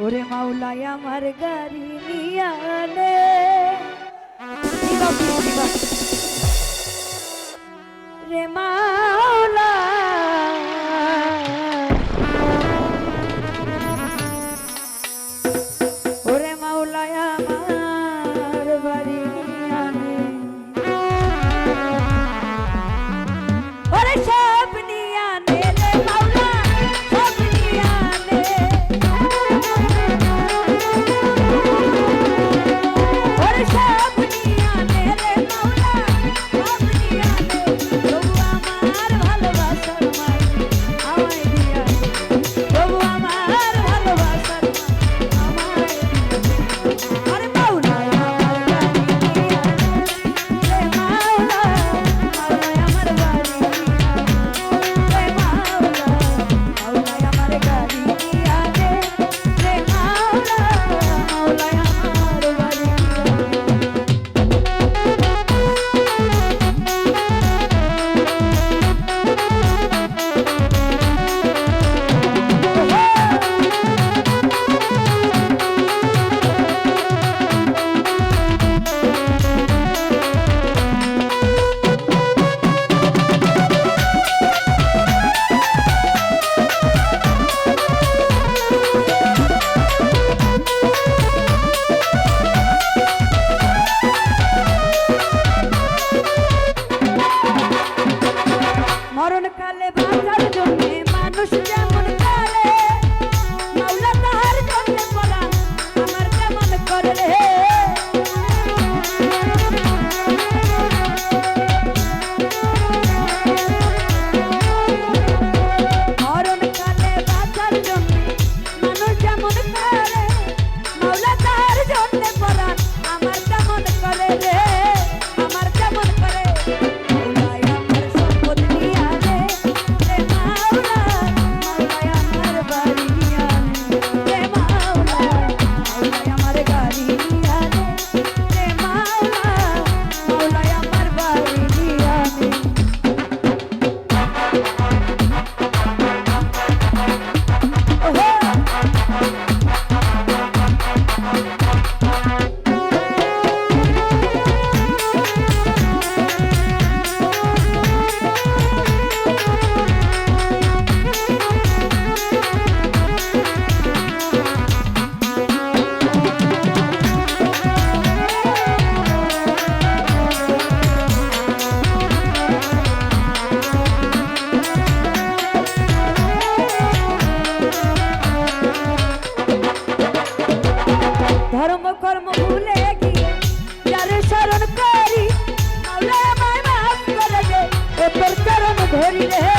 ওরে মাওলাই আমার গাড়ি নিয়ানে রে মাওলা মনে ধরি রে